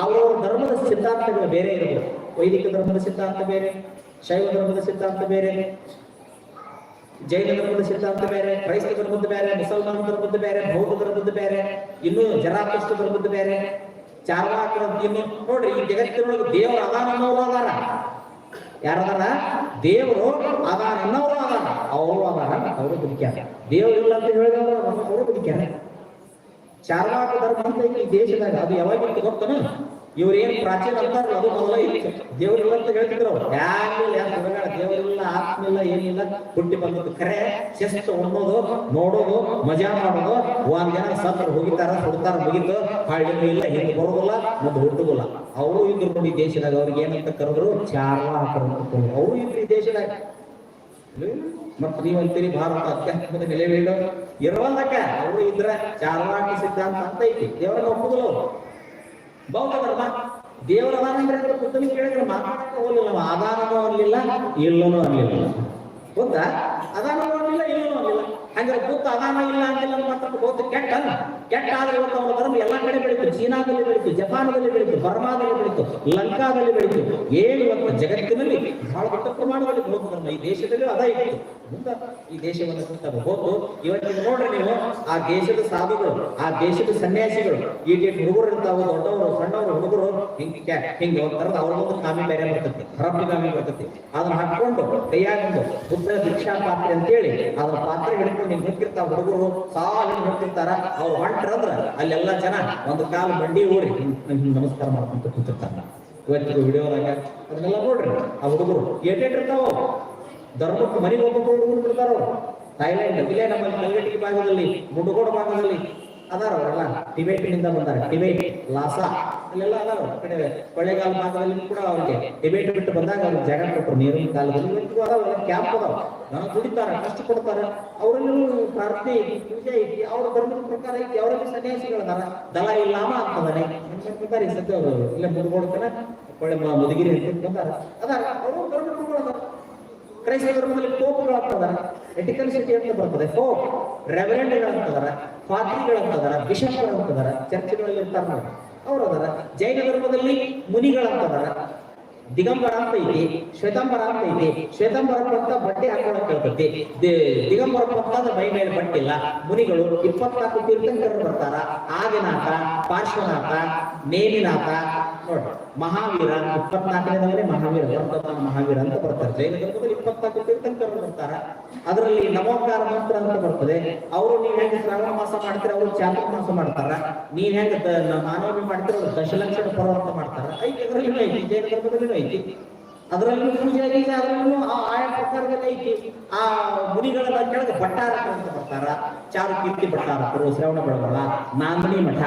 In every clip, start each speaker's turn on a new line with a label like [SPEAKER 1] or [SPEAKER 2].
[SPEAKER 1] ಅವ್ರವ್ರ ಧರ್ಮದ ಸಿದ್ಧಾಂತಗಳು ಬೇರೆ ಇರಬಹುದು ವೈದಿಕ ಧರ್ಮದ ಸಿದ್ಧಾಂತ ಬೇರೆ, ಶೈವ ಧರ್ಮದ ಸಿದ್ಧಾಂತ ಬೇರೆ, ಜೈನ ಧರ್ಮದ ಸಿದ್ಧಾಂತ ಬೇರೆ, ಕ್ರೈಸ್ತ ಧರ್ಮದ ಬೇರೆ, ಮುಸಲ್ಮಾನ ಧರ್ಮದ ಬೇರೆ, ಬೌದ್ಧ ಧರ್ಮದ ಬೇರೆ, ಇನ್ನು ಜರಾಕೃಷ್ಣ ಧರ್ಮದ ಬೇರೆ, ಚಾರ್ವಾಕರ ಇನ್ನು ನೋಡ್ರಿ, ಈ ಜಗತ್ತಿನೊಳಗೆ ದೇವರ ಅದಾನ ಅನ್ನೋರು ಅದಾರ. ಯಾರದಾರ? ದೇವರು ಅದಾನ ಅನ್ನೋರು ಅದಾರ. ಅವರು ಅದಾರ, ಅವರು ಬದುಕ್ಯಾರ. ದೇವರು ಇಲ್ಲ ಅಂತ ಹೇಳಿದ್ರೆ ಅವರು ಬದುಕ್ಯಾರ. ಚಾರ್ವಾಕ ಧರ್ಮ ಅಂತ ಈ ದೇಶದಾಗ, ಅದು ಯಾವಾಗಿತ್ತು ಗೊತ್ತನ? ಇವ್ರೇನ್ ಪ್ರಾಚೀನ ಅಂತಾರಲ್ಲ, ಅದು ಮೊದಲ ಇತ್ತು. ದೇವರಿಲ್ಲ ಅಂತ ಹೇಳ್ತಿದ್ರು ಯಾರಿಲ್ಲ ಯಾರು ದೇವರಿಲ್ಲ ಆತ್ಮ ಇಲ್ಲ ಏನಿಲ್ಲ. ಹುಟ್ಟಿ ಬಂದದ್ದು ಕರೆ ಚೆಸ್ಟ್ ಉಣ್ಣೋದು, ನೋಡೋದು, ಮಜಾ ಮಾಡೋದು. ಒಂದ್ ಜನ ಸತ್ರ ಹೋಗಿತಾರ ಸುಡ್ತಾರ ಮುಗಿತು. ಹಳ್ಳಿನೂ ಇಲ್ಲ ಹಿಂದೆ ಬರೋದಿಲ್ಲ ಮತ್ತೆ ಹುಟ್ಟುದಿಲ್ಲ. ಅವರು ಇದ್ರು ನೋಡಿ ದೇಶದಾಗ, ಅವ್ರಿಗೆ ಏನಂತ ಕರೆದ್ರು? ಚಾರ್ವಾಕರು. ಅವರು ಇದ್ರು ಈ ದೇಶದಾಗ. ಮತ್ ನೀವಂತೀರಿ ಭಾರತ ಅತ್ಯಂತ ನೆಲೆವೀಡು ಇರವಲ್ಲಕ್ಕ, ಅವರು ಇದ್ರ ಚಾರ್ವಾಕಿ ಸಿದ್ಧಾಂತ ಅಂತ ಐತಿ. ದೇವರನ್ನ ಒಪ್ಪುದಿಲ್ಲ. ಬೌದ್ಧ ಧರ್ಮ ದೇವರ ಅದಾನ ಅಂದ್ರೆ ಅಂತ ಬುದ್ಧನ ಕೇಳಿದ್ರೆ ಮಾತಾಡಕ್ಕೆ ಹೋಗ್ಲಿಲ್ಲ ಆಧಾರನೂ ಅನ್ಲಿಲ್ಲ ಇಲ್ಲನೂ ಅನ್ಲಿಲ್ಲ ಗೊತ್ತಾ? ಅದಾನೂ ಅನ್ಲಿಲ್ಲ ಇಲ್ಲನೂ ಅನ್ಲಿಲ್ಲ ಹಂಗಾರೆ ಬುದ್ಧ ಅದಾನ ಇಲ್ಲ ಅಂತಿಲ್ಲ ಅಂತ ಮಾತ್ರ ಬೌದ್ಧ ಕೆಟ್ಟ ಕೆಟ್ಟ ಆದ್ರೆ ಇವತ್ತು ಅವನ ಧರ್ಮ ಎಲ್ಲಾ ಕಡೆ ಬೆಳೀತು. ಚೀನಾದಲ್ಲಿ ಬೆಳೀತು, ಜಪಾನದಲ್ಲಿ ಬೆಳೀತು, ಬರ್ಮಾದಲ್ಲಿ ಬೆಳೀತು, ಲಂಕಾದಲ್ಲಿ ಬೆಳೀತು. ಏನು ಅಂತ ಜಗತ್ತಿನಲ್ಲಿ ಬಹಳ ದೊಡ್ಡ ಪ್ರಮಾಣದಲ್ಲಿ ಬೌದ್ಧ ಧರ್ಮ ಈ ದೇಶದಲ್ಲಿ ಅದ ಇತ್ತು. ಈ ದೇಶವನ್ನು ಸುತ್ತಾರೆ ಹೋಗು ಇವತ್ತಿನ ನೋಡ್ರಿ ನೀವು, ಆ ದೇಶದ ಸಾಧುಗಳು, ಆ ದೇಶದ ಸನ್ಯಾಸಿಗಳು, ಈಗ ಹುಡುಗರು ಇರ್ತಾವ ದೊಡ್ಡವರು, ಸಣ್ಣವರು ಹುಡುಗರು, ಹಿಂಗೆ ಹಿಂಗೆ ಅವ್ರ ಮುಂದೆ ಕಾಮಿ ಬೇರೆ ಬರ್ತೈತಿ ಹರಪ್ಪಿ ಕಾಮಿ ಬರ್ತೈತಿ. ಅದನ್ನ ಹಾಕೊಂಡು ಕೈಯಾಗಿ ಬುದ್ಧ ದೀಕ್ಷಾ ಪಾತ್ರೆ ಅಂತೇಳಿ, ಅದರ ಪಾತ್ರೆ ಹಿಡ್ಕೊಂಡು ಹಿಂಗ್ ಹೋಗ್ತಿರ್ತಾವ ಹುಡುಗರು ಸಾಲಿನ ಹೋಗ್ತಿರ್ತಾರ ಅವ್ರು ಹೊಂಟ್ರಂದ್ರ ಅಲ್ಲೆಲ್ಲ ಜನ ಒಂದು ಕಾಲು ಮಂಡಿ ಊರಿ ನಮಸ್ಕಾರ ಮಾಡ್ಕೊಂತ ಕೂತಿರ್ತಾರ. ಇವತ್ತು ವಿಡಿಯೋದಾಗ ಅದನ್ನೆಲ್ಲ ನೋಡ್ರಿ, ಆ ಹುಡುಗರು ಏಟೇಟಿರ್ತಾವ ಧರ್ಮಕ್ಕೆ ಮನೆಗೆ ಹೋಗ್ಬೇಕು ಹುಡುಗರು ಬಿಡ್ತಾರ ಅವ್ರು. ಥೈಲ್ಯಾಂಡ್ ಇಲ್ಲೇ ನಮ್ಮ ಕಲ್ಗಟ್ಟಿಗೆ ಭಾಗದಲ್ಲಿ ಮುಂಡಗೋಡ ಭಾಗದಲ್ಲಿ ಅದಾರ ಅವರೆಲ್ಲ. ಟಿಬೇಟಿನಿಂದ ಬಂದಾರ. ಟಿಬೇಟ್ ಲಾಸಾ ಅಲ್ಲೆಲ್ಲ ಅದಾವ ಕಡೆ ಕೊಳ್ಳೇಗಾಲ ಭಾಗದಲ್ಲಿ ಕೂಡ ಅವ್ರಿಗೆ ಡಿಬೇಟ್ ಬಿಟ್ಟು ಬಂದಾಗ ಅವ್ರಿಗೆ ಜಾಗ ಕೊಟ್ಟರು ನೀರಿನ ಕಾಲದಲ್ಲಿ ಇವತ್ತಿಗೂ ಅದಾವ ಕ್ಯಾಂಪ್ ಅದಾವ. ನಾವು ದುಡಿತಾರ, ಕಷ್ಟ ಕೊಡ್ತಾರ. ಅವರಲ್ಲೂ ಪ್ರಾರ್ಥನೆ ಐತಿ ಪೂಜೆ ಐತಿ ಅವ್ರ ಧರ್ಮದ ಪ್ರಕಾರ ಐತಿ ಅವರಲ್ಲಿ ಸನ್ಯಾಸಿಗಳದಾರ. ದಲ ಇಲ್ಲಾಮ ಅಂತದಾನೆ. ಬಂದಾರ ಈ ಸದ್ಯ ಅವರು ಇಲ್ಲ ಮುಂದ್ಕೊಡ್ತಾರ ಒಳ್ಳೆ ಮ- ಮುದುಗಿರಿ ಅಂತ ಬಂದಾರ ಅದಾರ, ಅವರು ಧರ್ಮ ಗುರುಗಳದಾರ ಕ್ರೈಸ್ತ ಧರ್ಮದಲ್ಲಿ ಪೋಪ್ಗಳು ಅಂತದಾರ. ಎಟಿಕಲ್ ಸಿಟಿ ಅಂತ ಬರ್ತದೆ, ಪೋಪ್. ರೆವರೆಂಡ್ಗಳಂತದಾರ ಬಿಷಪ್ಗಳಂತದಾರ ಅಂತದಾರ, ಬಿಷಪ್ಗಳು ಅಂತದಾರ. ಚರ್ಚ್ಗಳಲ್ಲಿ ಇರ್ತಾರ ಅವ್ರು ಅದಾರ ಜೈನ ಧರ್ಮದಲ್ಲಿ ಮುನಿಗಳು ಅಂತದಾರ. ದಿಗಂಬರ ಅಂತ ಇದೆ, ಶ್ವೇತಂಬರ ಅಂತ ಇದೆ. ಶ್ವೇತಾಂಬರ ಅಂತ ಬಟ್ಟೆ ಹಾಕೊಳಕ್ ಹೇಳ್ತೈತಿ ದಿಗಂಬರ ಅಂತ ಮೈ ಮೇಲೆ ಬಟ್ಟಿಲ್ಲ ಮುನಿಗಳು ಇಪ್ಪತ್ನಾಲ್ಕು ತೀರ್ಥಂಕರರು ಬರ್ತಾರ. ಆದಿನಾಥ, ಪಾರ್ಶ್ವನಾಥ, ನೇಮಿನಾಥ. ನೋಡಿ, ಮಹಾವೀರ ಇಪ್ಪತ್ನಾಲ್ಕನೇ ಮಹಾವೀರ ಮಹಾವೀರ ಅಂತ ಬರ್ತಾರೆ. ಜೈನ ಧರ್ಮದಲ್ಲಿ ಇಪ್ಪತ್ನಾಲ್ಕು ತೀರ್ಥಂಕರು ಬರ್ತಾರ. ಅದರಲ್ಲಿ ನಮೋಕಾರ ಮಂತ್ರ ಅಂತ ಬರ್ತದೆ. ಅವರು ನೀವ್ ಹೆಂಗ ಶ್ರಾವಣ ಮಾಸ ಮಾಡ್ತೀರ, ಅವರು ಚಾತುರ್ಮಾಸ ಮಾಡ್ತಾರ. ನೀವ್ ಹೆಂಗ ಮಾನವಮಿ ಮಾಡ್ತೀರ, ಅವ್ರು ದಶಲಕ್ಷಣ ಅಂತ ಮಾಡ್ತಾರ. ಐತಿ ಅದರಲ್ಲೂ ಐತಿ, ಜೈನ ಐತಿ. ಅದರಲ್ಲೂ ಪೂಜೆ ಗೀಜೆ ಅದರಲ್ಲೂ ಆ ಆಯಾ ಪ್ರಕಾರದಲ್ಲಿ ಐತಿ. ಆ ಮುನಿಗಳೆಲ್ಲ ಕೆಳಗೆ ಭಟ್ಟಾರಕ ಅಂತ ಬರ್ತಾರ. ಚಾರು ಕೀರ್ತಿ ಭಟ್ಟಾರಕರು, ಶ್ರವಣ ಬೆಳಗೊಳ ನಾಂದಿನಿ ಮಠ,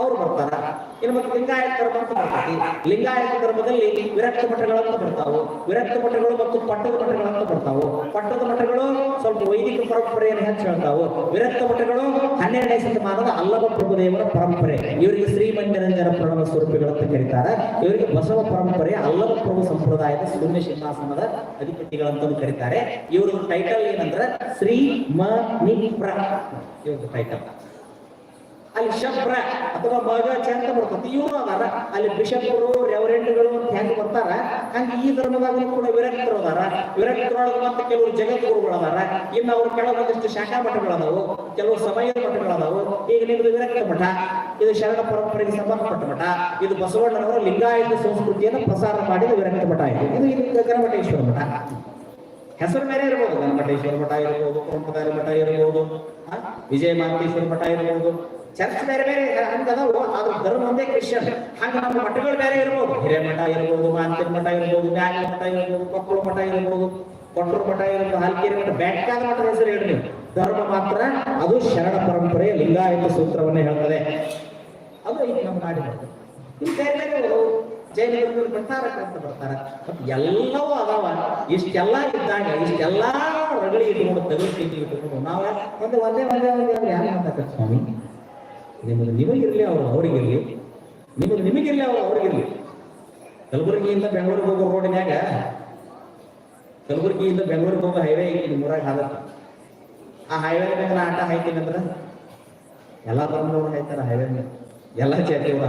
[SPEAKER 1] ಅವ್ರು ಬರ್ತಾರ. ಇನ್ನು ಮತ್ತೆ ಲಿಂಗಾಯತ ಧರ್ಮ ಅಂತ ಬರ್ತೈತಿ ಲಿಂಗಾಯತ ಧರ್ಮದಲ್ಲಿ ವಿರಕ್ತ ಮಠಗಳಂತ ಬರ್ತಾವು. ವಿರಕ್ತ ಮಠಗಳು ಮತ್ತು ಪಟ್ಟದ ಮಠಗಳಂತ ಬರ್ತಾವು. ಪಟ್ಟದ ಮಠಗಳು ಸ್ವಲ್ಪ ವೈದಿಕ ಪರಂಪರೆಯನ್ನು ಹೆಚ್ಚು ಹೇಳ್ತಾವು. ವಿರಕ್ತ ಮಠಗಳು ಹನ್ನೆರಡನೇ ಶತಮಾನದ ಅಲ್ಲವ ಪ್ರಭುದೇವರ ಪರಂಪರೆ. ಇವರಿಗೆ ಶ್ರೀಮಂಜನಂಜನ ಪ್ರಣವ ಅಂತ ಕರೀತಾರೆ. ಇವರಿಗೆ ಬಸವ ಪರಂಪರೆ, ಅಲ್ಲವ ಪ್ರಭು ಸಂಪ್ರದಾಯದ ಶೂನ್ಯ ಸಿಂಹಾಸನದ ಅಧಿಪತಿಗಳಂತ ಕರೀತಾರೆ. ಇವರ ಟೈಟಲ್ ಏನಂದ್ರೆ ಶ್ರೀ ಮ ನಿ ಇವ್ರದ್ದು ಟೈಟಲ್ ಅಲ್ಲಿ ಶಬ್ರ ಅಥವಾ ಮಗ ಚಂದ ಬರ್ತದೆ ಇವರು ಅದಾರ. ಅಲ್ಲಿ ಬಿಷಪ್ರು ರೆವರೆಂಡ್ಗಳು ಅಂತ ಹೆಂಗ್ ಬರ್ತಾರ? ಹಂಗ ಈ ಧರ್ಮದಾಗ ಕೂಡ ವಿರಕ್ತರು ಅದಾರ. ವಿರಕ್ತರೊಳಗೆ ಮತ್ತೆ ಕೆಲವರು ಜಗದ್ಗುರುಗಳು ಅದಾರ. ಇನ್ನು ಅವ್ರ ಒಂದಷ್ಟು ಶಾಖಾ ಮಠಗಳದಾವು ಕೆಲವು ಸಮಯದ ಮಠಗಳದಾವು ಈಗ ನಿಮ್ದು ವಿರಕ್ತ ಮಠ, ಇದು ಶರಣ ಪರಂಪರೆಗೆ ಸಂಬಂಧಪಟ್ಟ ಮಠ. ಇದು ಬಸವಣ್ಣನವರ ಲಿಂಗಾಯತ ಸಂಸ್ಕೃತಿಯನ್ನು ಪ್ರಸಾರ ಮಾಡಿದ ವಿರಕ್ತ ಮಠ ಆಯ್ತು ಇದು ಇದು ಗಗನಮಠೇಶ್ವರ ಮಠ. ಹೆಸರು ಮೇಲೆ ಇರ್ಬೋದು. ಗಣಮಠೇಶ್ವರ ಮಠ ಇರ್ಬೋದು ಕುರುಮದಾರಿ ಮಠ ಇರ್ಬೋದು ವಿಜಯ ಮಾಂತೇಶ್ವರ ಮಠ ಇರ್ಬೋದು. ಚರ್ಚ್ ಬೇರೆ ಬೇರೆ ಹಂಗದವು ಅದ್ರ ಧರ್ಮ ಒಂದೇ ಕ್ರಿಶ್ಚಿಯನ್ ಹಂಗ ನಮ್ಮ ಮಠಗಳು ಬೇರೆ ಇರ್ಬೋದು ಹಿರೇಮಠ ಇರ್ಬೋದು ಮಾಂತಿನ ಮಠ ಇರ್ಬೋದು ಬ್ಯಾಲಿ ಮಠ ಇರ್ಬೋದು ಕೊಪ್ಪಳ ಮಠ ಇರ್ಬೋದು ಕೊಟ್ಟರು ಮಠ ಇರ್ಬೋದು ಹಾಲ್ಕೇರಿ ಮಠ ಬ್ಯಾಂಕಾದ ಮಠದ ಹೆಸರು ಹೇಳ್ರಿ ಧರ್ಮ ಮಾತ್ರ ಅದು ಶರಣ ಪರಂಪರೆ ಲಿಂಗಾಯತ ಸೂತ್ರವನ್ನೇ ಹೇಳ್ತದೆ ಅದು ಈಗ ನಮ್ಮ ನಾಡಿನ ಇಲ್ಲಿ ಬೇರೆ ಬೇರೆ. ಜೈನ ಬರ್ತಾರ ಎಲ್ಲವೂ ಅದಾವ ಇಷ್ಟೆಲ್ಲ ಇದ್ದಾಗ ಇಷ್ಟೆಲ್ಲ ರಗಳಿ ಇಟ್ಕೊಂಡು ತಗೊಂಡು ಇಟ್ಟುಕೊಂಡು ನಾವ ಒಂದು ಒಂದೇ ಒಂದೇ ಒಂದೇ ಯಾರು ಮಾತಾಡ್ತಾರೆ ಸ್ವಾಮಿ ನಿಮಗೆ ನಿಮಗಿರಲಿ ಅವರು ಅವರಿಗಿರಲಿ. ನಿಮಗೆ ನಿಮಗಿರಲಿ ಅವರು ಅವರಿಗಿರಲಿ. ಕಲಬುರಗಿಯಿಂದ ಬೆಂಗಳೂರಿಗೆ ಹೋಗೋ ರೋಡಿನ್ಯಾಗ ಕಲಬುರಗಿಯಿಂದ ಬೆಂಗಳೂರಿಗೆ ಹೋಗೋ ಹೈವೇ ಐತಿ ನಿಮ್ಮೂರಾಗ ಹಾಲತ್ತ ಆ ಹೈವೇ ಮೇಲೆ ಆಟ ಹಾಯ್ತೀನಿ ಎಲ್ಲ ಬಂದವರು ಹಾಯ್ತಾರ ಹೈವೇ ಮೇಲೆ ಎಲ್ಲ ಜಾತಿಯವರು